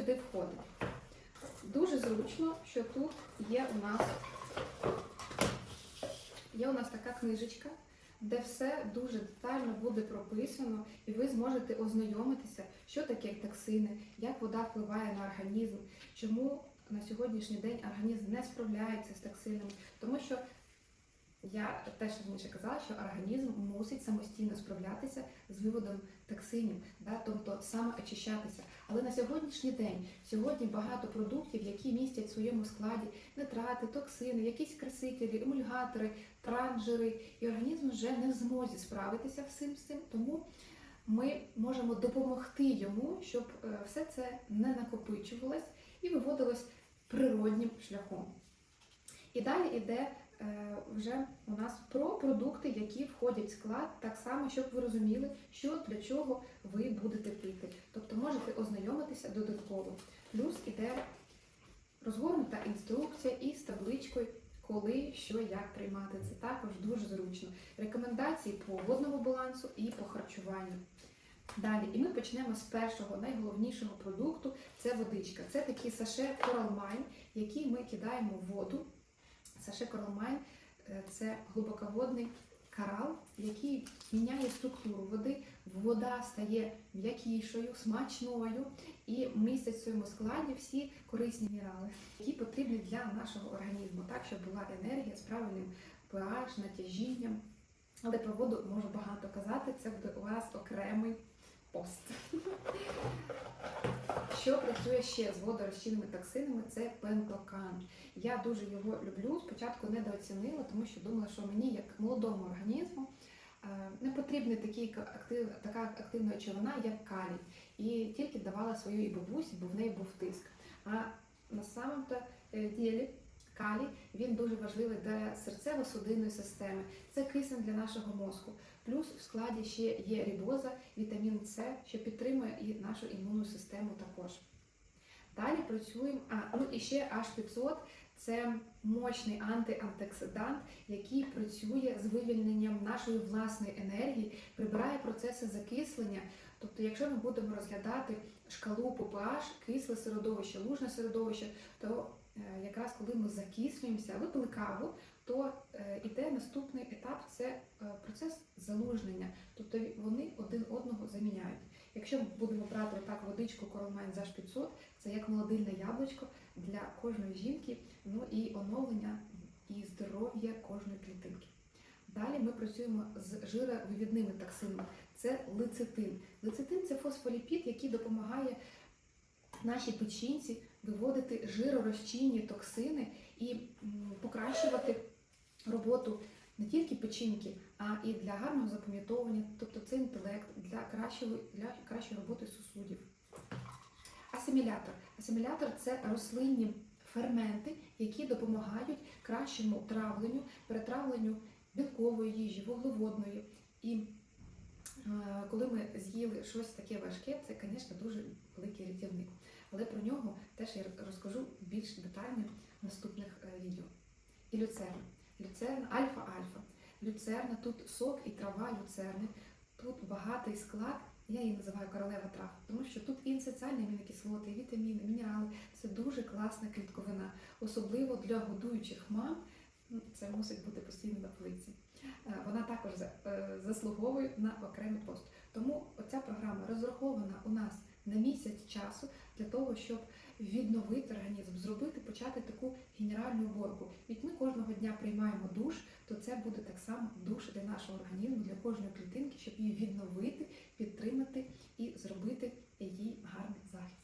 сюди входить? Дуже зручно, що тут є у нас є у нас така книжечка, де все дуже детально буде прописано, і ви зможете ознайомитися, що таке токсини, як вода впливає на організм, чому на сьогоднішній день організм не справляється з токсинами, тому що я теж раніше казала, що організм мусить самостійно справлятися з виводом токсинів, да, тобто самоочищатися. Але на сьогоднішній день сьогодні багато продуктів, які містять в своєму складі нитрати, токсини, якісь красителі, емульгатори, транжири, і організм вже не в змозі справитися всім з цим. Тому ми можемо допомогти йому, щоб е, все це не накопичувалось і виводилось природнім шляхом. І далі йде вже у нас про продукти, які входять в склад, так само, щоб ви розуміли, що для чого ви будете пити. Тобто можете ознайомитися додатково. Плюс іде розгорнута інструкція із табличкою, коли, що, як приймати. Це також дуже зручно. Рекомендації по водному балансу і по харчуванню. Далі, і ми почнемо з першого найголовнішого продукту це водичка. Це такі саше Coral Mine, які ми кидаємо в воду. Саше Mine е, це глибоководний корал, який міняє структуру води. Вода стає м'якішою, смачною і містять в своєму складі всі корисні мінерали, які потрібні для нашого організму, так щоб була енергія з правильним pH, натяжінням. Але про воду можу багато казати, це буде у вас окремий пост. Що працює ще з водорозчинними токсинами, це пентокан. Я дуже його люблю. Спочатку недооцінила, тому що думала, що мені, як молодому організму, е, не потрібна така активна човина, як калій. І тільки давала свою і бабусі, бо в неї був тиск. А на самому-то е, ділі калій він дуже важливий для серцево-судинної системи. Це кисень для нашого мозку. Плюс в складі ще є рібоза, вітамін С, що підтримує і нашу імунну систему також. Далі працюємо, а ну і ще H500 це мощний антиантиоксидант, який працює з вивільненням нашої власної енергії, прибирає процеси закислення. Тобто, якщо ми будемо розглядати шкалу по pH, кисле середовище, лужне середовище, то е, якраз коли ми закислюємося, випили каву, то е, іде наступний етап це е, процес залужнення. Тобто вони один одного заміняють. Якщо ми будемо брати отак водичку Coral за 500, це як молодильне яблучко для кожної жінки, ну і оновлення і здоров'я кожної клітинки. Далі ми працюємо з жировивідними токсинами. Це лецитин. Лецитин це фосфоліпід, який допомагає нашій печінці виводити жиророзчинні токсини і покращувати роботу не тільки печінки, а і для гарного запам'ятовування, тобто це інтелект для кращої, для кращої роботи сусудів. Асимілятор. Асимілятор це рослинні ферменти, які допомагають кращому травленню, перетравленню білкової їжі, вуглеводної. І е, коли ми з'їли щось таке важке, це, звісно, дуже великий рятівник. Але про нього теж я розкажу більш детально в наступних е, відео. І люцерна. Люцерна, альфа-альфа. Люцерна, тут сок і трава люцерни, тут багатий склад. Я її називаю королева трав, тому що тут і соціальні амінокислоти, і вітаміни, мінерали. Це дуже класна клітковина, особливо для годуючих мам. Ну, це мусить бути постійно на полиці. Е, вона також е, заслуговує на окремий пост. Тому ця програма розрахована у нас на місяць часу для того, щоб відновити організм, зробити, почати таку генеральну уборку. Як ми кожного дня приймаємо душ, то це буде так само душ для нашого організму, для кожної клітинки, щоб її відновити, підтримати і зробити її гарний захист.